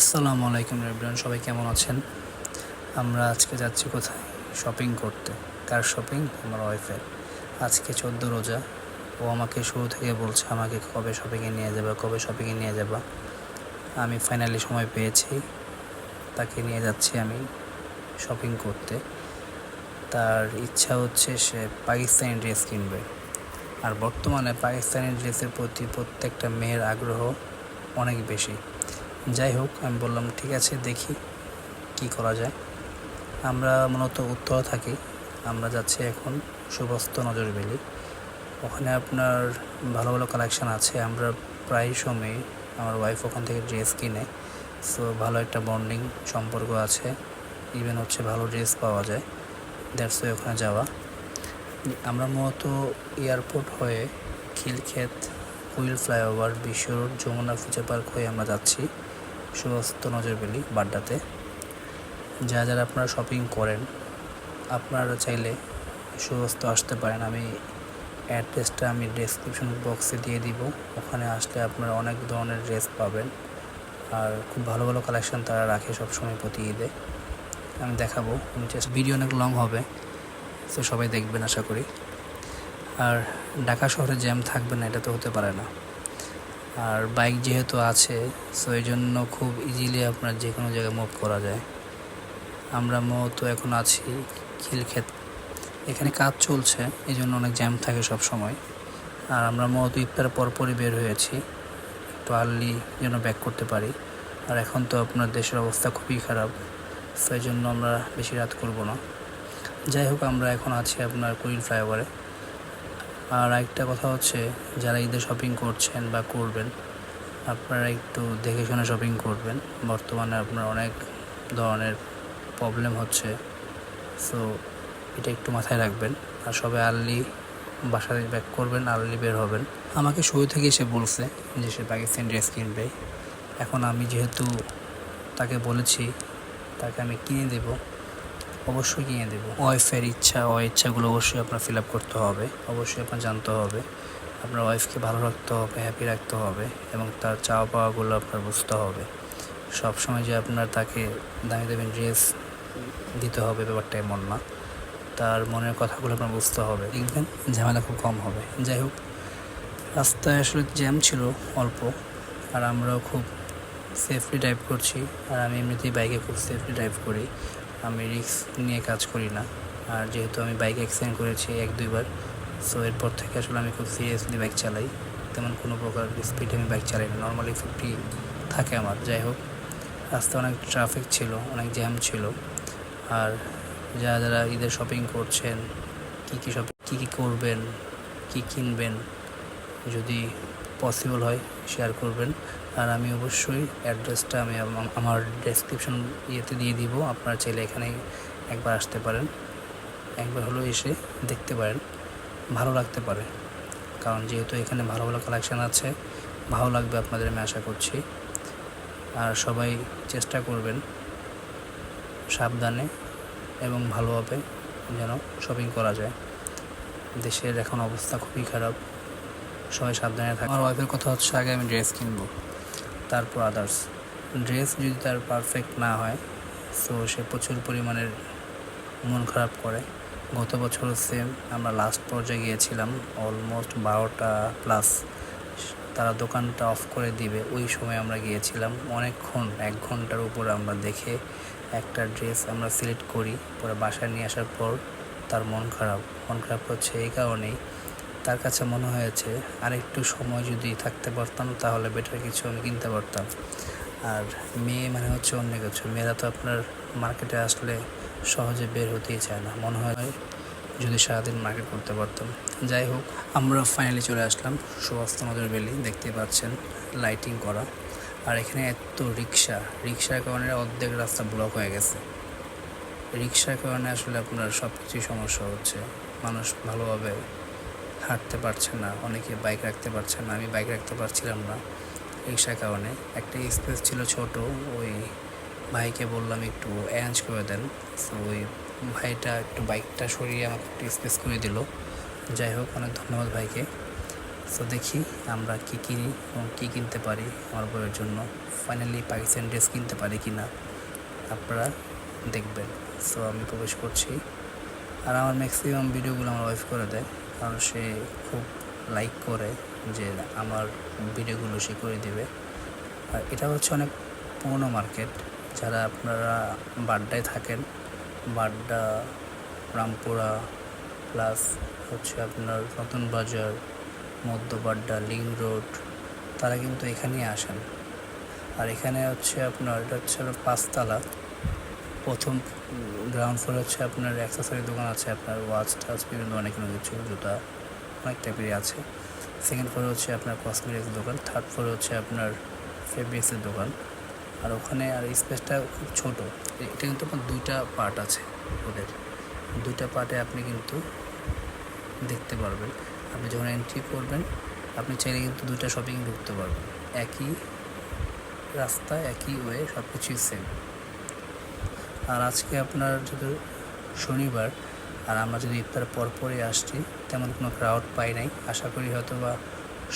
আসসালামু আলাইকুম রেবরান সবাই কেমন আছেন? আমরা আজকে যাচ্ছি কোথায়? শপিং করতে। কার শপিং আমার ওয়াইফের আজকে চোদ্দ রোজা। ও আমাকে শুরু থেকে বলছে, আমাকে কবে শপিংয়ে নিয়ে যাবা? কবে শপিংয়ে নিয়ে যাবা? আমি ফাইনালি সময় পেয়েছি। তাকে নিয়ে যাচ্ছি আমি শপিং করতে। তার ইচ্ছা হচ্ছে সে পাকিস্তানি ড্রেস কিনবে। আর বর্তমানে পাকিস্তানি ড্রেসের প্রতি প্রত্যেকটা মেয়ের আগ্রহ অনেক বেশি। যাই হোক, আমি বললাম, ঠিক আছে, দেখি কি করা যায়। আমরা মূলত উত্তর থাকি। আমরা যাচ্ছি এখন সুবস্ত নজরবেলি ওখানে আপনার ভালো ভালো কালেকশান আছে। আমরা প্রায় সময় আমার ওয়াইফ ওখান থেকে ড্রেস কিনে। সো ভালো একটা বন্ডিং সম্পর্ক আছে। ইভেন হচ্ছে ভালো ড্রেস পাওয়া যায়। দ্যাটস ওয়ে ওখানে যাওয়া। আমরা মূলত এয়ারপোর্ট হয়ে খিলক্ষেত, হুইল ফ্লাইওভার বিশ্বর যমুনা ফিচার পার্ক হয়ে আমরা যাচ্ছি। সুস্ত নজরবেলি বাড্ডাতে। যা যারা আপনারা শপিং করেন, আপনারা চাইলে সুস্ত আসতে পারেন। আমি অ্যাড্রেসটা আমি ডেসক্রিপশন বক্সে দিয়ে দিব। ওখানে আসলে আপনারা অনেক ধরনের ড্রেস পাবেন। আর খুব ভালো ভালো কালেকশন তারা রাখে সবসময় প্রতি ঈদে। আমি দেখাবো। ভিডিও অনেক লং হবে, তো সবাই দেখবেন আশা করি। আর ঢাকা শহরে জ্যাম থাকবে না, এটা তো হতে পারে না। আর বাইক যেহেতু আছে সো এই জন্য খুব ইজিলি আপনার যে কোনো জায়গায় মুভ করা যায়। আমরা মূলত এখন আছি খিলক্ষেত। এখানে কাজ চলছে এই জন্য অনেক জ্যাম থাকে সব সময় আর আমরা মূলত ইফতার পরপরই বের হয়েছি, একটু আর্লি যেন ব্যাক করতে পারি। আর এখন তো আপনার দেশের অবস্থা খুবই খারাপ সেই জন্য আমরা বেশি রাত করব না। যাই হোক, আমরা এখন আছি আপনার কুইল ফ্লাইওভারে আর একটা কথা হচ্ছে, যারা ঈদে শপিং করছেন বা করবেন, আপনারা একটু দেখে শুনে শপিং করবেন। বর্তমানে আপনার অনেক ধরনের প্রবলেম হচ্ছে সো এটা একটু মাথায় রাখবেন। আর সবাই আর্লি বাসায় ব্যাক করবেন, আর্লি বের হবেন। আমাকে শুরু থেকে সে বলছে যে সে পাকিস্তান ড্রেস কিনবে। এখন আমি যেহেতু তাকে বলেছি, তাকে আমি কিনে দেবো। অবশ্যই কিনে দেবো। ওয়াইফের ইচ্ছা ইচ্ছাগুলো অবশ্যই আপনার ফিল আপ করতে হবে। অবশ্যই আপনার জানতে হবে। আপনার ওয়াইফকে ভালো রাখতে হবে, হ্যাপি রাখতে হবে এবং তার চাওয়া পাওয়াগুলো আপনার বুঝতে হবে। সব সময় যে আপনার তাকে দামি দামি ড্রেস দিতে হবে ব্যাপারটা এমন না। তার মনের কথাগুলো আপনার বুঝতে হবে। দেখবেন ঝামেলা খুব কম হবে। যাই হোক, রাস্তায় আসলে জ্যাম ছিল অল্প আর আমরাও খুব সেফলি ড্রাইভ করছি। আর আমি এমনিতেই বাইকে খুব সেফলি ড্রাইভ করি। আমি রিস্ক নিয়ে কাজ করি না। আর যেহেতু আমি বাইক অ্যাক্সিডেন্ট করেছি এক, দুইবার সো এরপর থেকে আসলে আমি খুব সিরিয়াসলি বাইক চালাই। তেমন কোনো প্রকার স্পিডে আমি বাইক চালাই না। নর্মালি ফিফটি থাকে আমার, যাই হোক। রাস্তায় অনেক ট্রাফিক ছিল, অনেক জ্যাম ছিল। আর যারা যারা ঈদের শপিং করছেন, কী কী শপিং কী কী করবেন, কী কিনবেন, যদি পসিবল হয় শেয়ার করবেন। আর আমি অবশ্যই অ্যাড্রেসটা আমি আমার ডেসক্রিপশন ইয়েতে দিয়ে দিব। আপনারা চাইলে এখানে একবার আসতে পারেন। একবার হলেও এসে দেখতে পারেন। ভালো লাগতে পারে। কারণ যেহেতু এখানে ভালো ভালো কালেকশান আছে, ভালো লাগবে আপনাদের আমি আশা করছি। আর সবাই চেষ্টা করবেন সাবধানে এবং ভালোভাবে যেন শপিং করা যায়। দেশের এখন অবস্থা খুবই খারাপ। সবাই সাবধানে থাকে আমার ওয়াইফের কথা হচ্ছে, আগে আমি ড্রেস কিনবো। তারপর আদার্স ড্রেস যদি তার পারফেক্ট না হয় সো সে প্রচুর পরিমাণের মন খারাপ করে। গত বছর সেম আমরা লাস্ট পর্যায়ে গিয়েছিলাম অলমোস্ট বারোটা প্লাস তারা দোকানটা অফ করে দিবে, ওই সময় আমরা গিয়েছিলাম। অনেকক্ষণ, এক ঘণ্টার উপর আমরা দেখে একটা ড্রেস আমরা সিলেক্ট করি, পরে বাসায় নিয়ে আসার পর তার মন খারাপ। মন খারাপ হচ্ছে এই কারণেই তার কাছে মনে হয়েছে আর একটু সময় যদি থাকতে পারতাম, তাহলে বেটার কিছু আমি কিনতে পারতাম। আর মেয়ে মানে হচ্ছে অন্য কিছু। মেয়েরা তো আপনার মার্কেটে আসলে সহজে বের হতেই চায় না। মনে হয় যদি সারাদিন মার্কেট করতে পারতাম। যাই হোক, আমরা ফাইনালি চলে আসলাম সুবাস্ত নজর বেলি দেখতে পাচ্ছেন লাইটিং করা। আর এখানে এত রিক্সা রিক্সার কারণে অর্ধেক রাস্তা ব্লক হয়ে গেছে। রিক্সার কারণে আসলে আপনার সব কিছুই সমস্যা হচ্ছে। মানুষ ভালোভাবে হাঁটতে পারছে না, অনেকে বাইক রাখতে পারছে না, আমি বাইক রাখতে পারছিলাম না রিক্সার কারণে। একটা স্পেস ছিল ছোট, ওই ভাইকে বললাম একটু অ্যারেঞ্জ করে দেন। তো ওই ভাইটা একটু বাইকটা সরিয়ে আমাকে একটু স্পেস করে দিল। যাই হোক, অনেক ধন্যবাদ ভাইকে। সো দেখি আমরা কী কিনি এবং কী কিনতে পারি আমার বইয়ের জন্য। ফাইনালি পাকিস্তান ড্রেস কিনতে পারি কি না আপনারা দেখবেন। সো আমি প্রবেশ করছি। আর আমার ম্যাক্সিমাম ভিডিওগুলো আমার ওয়াইফ করে দেয়। সে খুব লাইক করে যে আমার ভিডিওগুলো সে করে দেবে। আর এটা হচ্ছে অনেক পুরনো মার্কেট যারা আপনারা বাড্ডায় থাকেন, বাড্ডা, রামপুরা প্লাস হচ্ছে আপনার নতুন বাজার, মধ্য বাড্ডা লিং রোড, তারা কিন্তু এখানেই আসেন। আর এখানে হচ্ছে আপনার, এটা হচ্ছে পাঁচতলা। প্রথম গ্রাউন্ড ফ্লোর হচ্ছে আপনার অ্যাক্সেসরি দোকান আছে, আপনার ওয়াচ টাচ বিভিন্ন অনেক কিছু জুতা অনেক টাইপেরই আছে। সেকেন্ড ফ্লোরে হচ্ছে আপনার কসমেটিক্স দোকান থার্ড ফ্লোরে হচ্ছে আপনার ফেব্রিক্সের দোকান। আর ওখানে আর স্পেসটা খুব ছোটো, এটা কিন্তু আপনার দুইটা পার্ট আছে ওদের। দুইটা পার্টে আপনি কিন্তু দেখতে পারবেন। আপনি যখন এন্ট্রি করবেন, আপনি চাইলে কিন্তু দুইটা শপিং ঢুকতে পারবেন। একই রাস্তা, একই ওয়ে সব কিছুই সেম আর আজকে আপনার যদি শনিবার, আর আমরা যদি ইফতার পরপরই আসছি, তেমন কোনো ক্রাউড পাই নাই। আশা করি হয়তো বা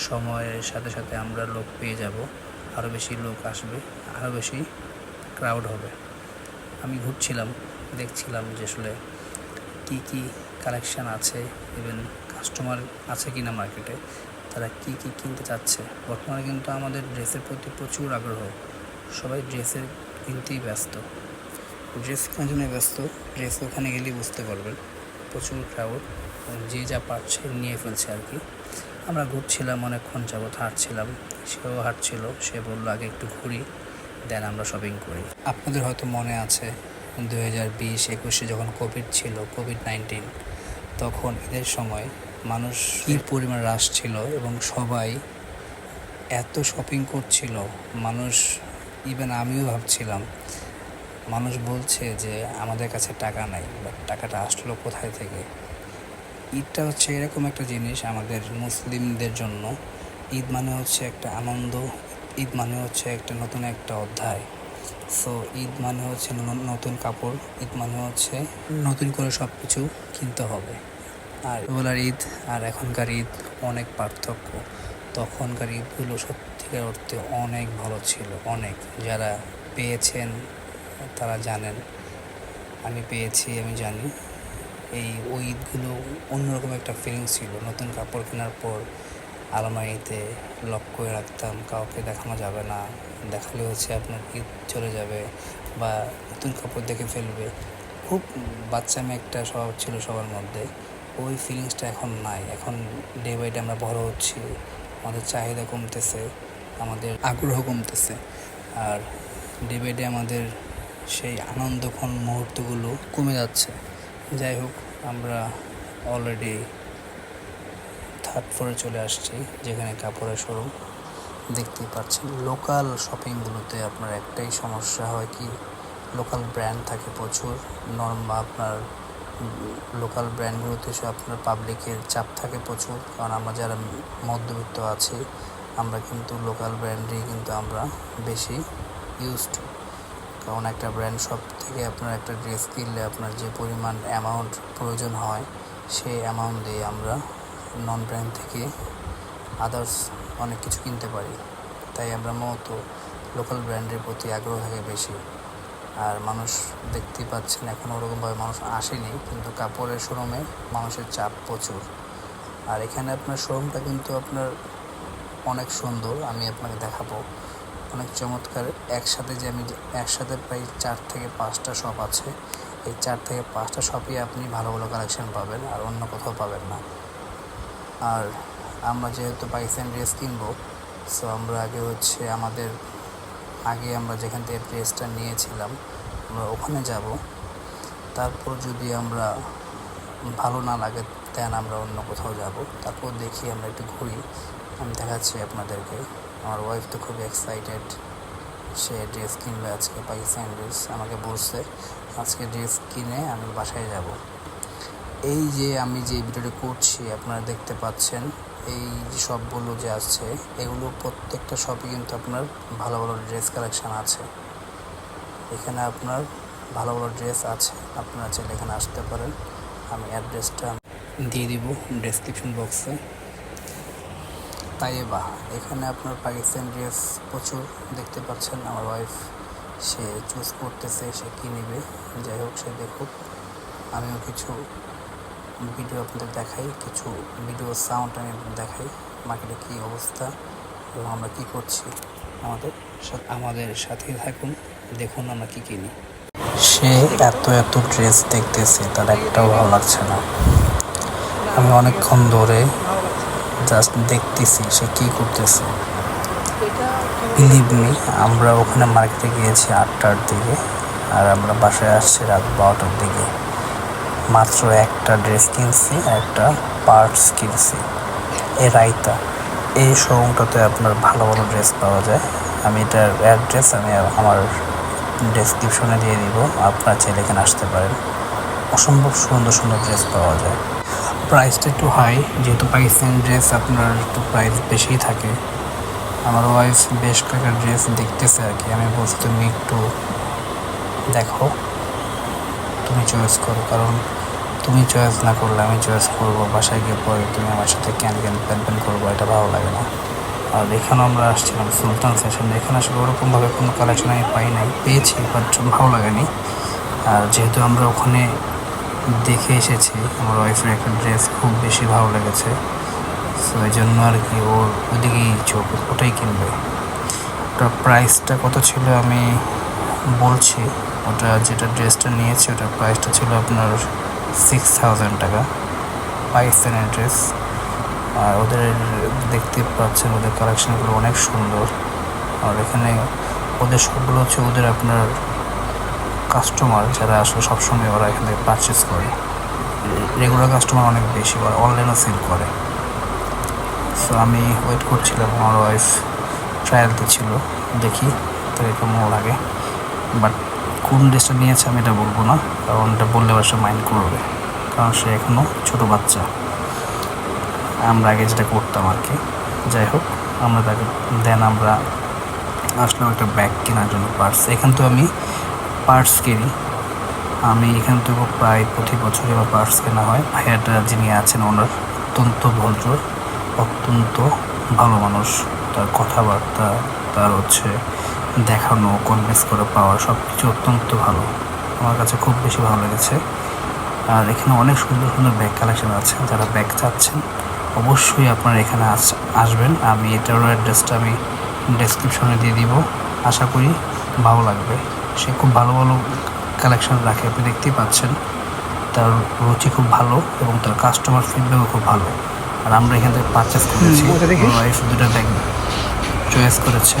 সময়ের সাথে সাথে আমরা লোক পেয়ে যাব। আরও বেশি লোক আসবে আরও বেশি ক্রাউড হবে। আমি ঘুরছিলাম, দেখছিলাম যে আসলে কী কী কালেকশান আছে ইভেন কাস্টমার আছে কি না মার্কেটে তারা কী কী কিনতে চাচ্ছে। বর্তমানে কিন্তু আমাদের ড্রেসের প্রতি প্রচুর আগ্রহ। সবাই ড্রেসের কিনতেই ব্যস্ত। ড্রেস জন্য ব্যস্ত, ড্রেস ওখানে গেলেই বুঝতে পারবেন। প্রচুর ক্রাউড যে যা পারছে নিয়ে ফেলছে আর কি। আমরা ঘুরছিলাম, অনেকক্ষণ যাবৎ হাঁটছিলাম। সেও হাঁটছিল, সে বলল, আগে একটু ঘুরি, দেন আমরা শপিং করি। আপনাদের হয়তো মনে আছে দু হাজার বিশ একুশে যখন কোভিড ছিল কোভিড নাইন্টিন তখন ঈদের সময় মানুষ কী পরিমাণ হ্রাস ছিল, এবং সবাই এত শপিং করছিল, মানুষ ইভেন আমিও ভাবছিলাম মানুষ বলছে যে আমাদের কাছে টাকা নাই বাট টাকাটা আসলো কোথায় থেকে? ঈদটা হচ্ছে এরকম একটা জিনিস আমাদের মুসলিমদের জন্য। ঈদ মানে হচ্ছে একটা আনন্দ, ঈদ মানে হচ্ছে একটা নতুন একটা অধ্যায়। সো ঈদ মানে হচ্ছে নতুন কাপড়, ঈদ মানে হচ্ছে নতুন করে সব কিছু কিনতে হবে। আর ওবেলার ঈদ আর এখনকার ঈদ অনেক পার্থক্য। তখনকার ঈদগুলো সত্যিকার অর্থে অনেক ভালো ছিল, অনেক। যারা পেয়েছেন তারা জানেন। আমি পেয়েছি, আমি জানি। এই ওই ঈদগুলো অন্যরকম একটা ফিলিংস ছিল। নতুন কাপড় কেনার পর আলমারিতে লক করে রাখতাম, কাউকে দেখানো যাবে না। দেখালে হচ্ছে আপনার ঈদ চলে যাবে বা নতুন কাপড় দেখে ফেলবে। খুব বাচ্চামি একটা স্বভাব ছিল সবার মধ্যে। ওই ফিলিংসটা এখন নাই। এখন ডে বাই ডে আমরা বড় হচ্ছি। আমাদের চাহিদা কমতেছে। আমাদের আগ্রহ কমতেছে। আর ডে বাই ডে আমাদের সেই আনন্দক্ষণ মুহূর্তগুলো কমে যাচ্ছে। যাই হোক, আমরা অলরেডি থার্ড ফ্লোরে চলে আসছি, যেখানে কাপড়ের শোরুম দেখতেই পাচ্ছেন লোকাল শপিংগুলোতে আপনার একটাই সমস্যা হয় কি লোকাল ব্র্যান্ড থাকে প্রচুর। নর্ম আপনার লোকাল ব্র্যান্ডগুলোতে সে আপনার পাবলিকের চাপ থাকে প্রচুর। কারণ আমরা যারা মধ্যবিত্ত আছি, আমরা কিন্তু লোকাল ব্র্যান্ডেই কিন্তু আমরা বেশি ইউজড কারণ একটা ব্র্যান্ড শপ থেকে আপনার একটা ড্রেস কিনলে আপনার যে পরিমাণ অ্যামাউন্ট প্রয়োজন হয়, সেই অ্যামাউন্ট দিয়ে আমরা নন ব্র্যান্ড থেকে আদার্স অনেক কিছু কিনতে পারি। তাই আমরা মূলত লোকাল ব্র্যান্ডের প্রতি আগ্রহ থাকে বেশি। আর মানুষ দেখতেই পাচ্ছেন, এখন ওরকমভাবে মানুষ আসেনি, কিন্তু কাপড়ের শোরুমে মানুষের চাপ প্রচুর। আর এখানে আপনার শোরুমটা কিন্তু আপনার অনেক সুন্দর, আমি আপনাকে দেখাবো। অনেক চমৎকার। একসাথে যে আমি একসাথে প্রায় চার থেকে পাঁচটা শপ আছে, এই চার থেকে পাঁচটা শপই আপনি ভালো ভালো কালেকশন পাবেন আর অন্য কোথাও পাবেন না। আর আমরা যেহেতু পাকিস্তান ড্রেস কিনবো সো আমরা আগে হচ্ছে আমাদের, আগে আমরা যেখান থেকে ড্রেসটা নিয়েছিলাম, আমরা ওখানে যাব। তারপর যদি আমরা ভালো না লাগে দেন আমরা অন্য কোথাও যাব। তারপর দেখি আমরা একটু ঘুরি, আমি দেখাচ্ছি আপনাদেরকে। আমার ওয়াইফ তো খুব এক্সাইটেড সে ড্রেস কিনবে আজকে পাকিস্তানি ড্রেস আমাকে বলছে, আজকে ড্রেস কিনে আমি বাসায় যাব। এই যে আমি যে ভিডিওটি করছি, আপনারা দেখতে পাচ্ছেন, এই যে সবগুলো যে আছে এগুলো প্রত্যেকটা শপে কিন্তু আপনার ভালো ভালো ড্রেস কালেকশান আছে। এখানে আপনার ভালো ভালো ড্রেস আছে, আপনারা চাইলে এখানে আসতে পারেন। আমি অ্যাড্রেসটা দিয়ে দিব ডেসক্রিপশন বক্সে তাইবা এখানে আপনার পাকিস্তান ড্রেস প্রচুর দেখতে পাচ্ছেন। আমার ওয়াইফ সে চুজ করতেছে, সে কী নেবে? যাই হোক, সে দেখুক। আমিও কিছু ভিডিও আপনাদের দেখাই, কিছু ভিডিও সাউন্ড আমি দেখাই মার্কেটে কী অবস্থা এবং আমরা কী করছি আমাদের আমাদের সাথেই থাকুন, দেখুন আমরা কী কিনি। সে এত এত ড্রেস দেখতেছে, তার একটাও ভালো লাগছে না। আমি অনেকক্ষণ ধরে জাস্ট দেখতেছি সে কী করতেছে। বিলিভ মি আমরা ওখানে মার্কেটে গিয়েছি আটটার দিকে আর আমরা বাসায় আসছি রাত বারোটার দিকে। মাত্র একটা ড্রেস কিনছি একটা পার্টস কিনছি। এ রাইতা এই শোরুমটাতে আপনার ভালো ভালো ড্রেস পাওয়া যায়। আমি এটার অ্যাড্রেস আমি আমার ডেসক্রিপশনে দিয়ে দিব আপনার চাইলে এখানে আসতে পারেন। অসম্ভব সুন্দর সুন্দর ড্রেস পাওয়া যায়। প্রাইসটা একটু হাই যেহেতু পাকিস্তানি ড্রেস আপনার একটু প্রাইস বেশিই থাকে। আমার ওয়াইফ বেশ কয়েকটা ড্রেস দেখতেছে আর কি। আমি বলছি, তুমি একটু দেখো। তুমি চয়েস করো। কারণ তুমি চয়েস না করলে আমি চয়েস করব। বাসায় গিয়ে পরে তুমি আমার সাথে ক্যান ক্যান প্যান প্যান করব, এটা ভালো লাগে না। আর এখানে আমরা আসছিলাম সুলতান ফ্যাশন এখানে আসলে ওরকমভাবে কোনো কালেকশন আমি পাই নাই। পেয়েছি বাট ভালো লাগেনি। আর যেহেতু আমরা ওখানে দেখে এসেছি। আমার ওয়াইফের একটা ড্রেস খুব বেশি ভালো লেগেছে। সো এই জন্য আর কি ওর ওদিকেই চোখ, ওটাই কিনবে। ওটার প্রাইসটা কত ছিল আমি বলছি। ওটা যেটা ড্রেসটা নিয়েছি, ওটার প্রাইসটা ছিল আপনার সিক্স থাউজেন্ড টাকা। পাকিস্তানের ড্রেস আর ওদের দেখতে পাচ্ছেন, ওদের কালেকশনগুলো অনেক সুন্দর। আর এখানে ওদের সবগুলো হচ্ছে ওদের আপনার কাস্টমার যারা আসলে সবসময় ওরা এখান পারচেস করে। রেগুলার কাস্টমার অনেক বেশি ওরা অনলাইনও সেল করে। সো আমি ওয়েট করছিলাম, আমার ওয়াইফ ট্রায়াল দিচ্ছিল দেখি তাকে কেমন লাগে। বাট কোন ড্রেসটা নিয়েছে আমি এটা বলব না, কারণ এটা বললে বাসা মাইন্ড করবে, কারণ সে এখনও ছোটো বাচ্চা। আমরা আগে যেটা করতাম আর কি। যাই হোক, আমরা তাকে দেন আমরা আসলাম একটা ব্যাগ কেনার জন্য পার্স এখান তো আমি পার্টস কিনি আমি এখান থেকে প্রায় প্রতি বছরই আমার পার্টস কেনা হয়। ভাইয়াটা যিনি আছেন, ওনার অত্যন্ত ভদ্র, অত্যন্ত ভালো মানুষ। তার কথাবার্তা, তার হচ্ছে দেখানো কনভিন্স করে, পাওয়া সব কিছু অত্যন্ত ভালো। আমার কাছে খুব বেশি ভালো লেগেছে। আর এখানে অনেক সুন্দর সুন্দর ব্যাগ কালেকশন আছে। যারা ব্যাগ চাচ্ছেন, অবশ্যই আপনারা এখানে আস, আসবেন। আমি এটারও অ্যাড্রেসটা আমি ডেসক্রিপশনে দিয়ে দিব। আশা করি ভালো লাগবে। সে খুব ভালো ভালো কালেকশন রাখে আপনি দেখতেই পাচ্ছেন। তার রুচি খুব ভালো এবং তার কাস্টমার ফিডব্যাকও খুব ভালো। আর আমরা এখান থেকে পারচেস করেছি। দুটো ব্যাগ চয়েস করেছে।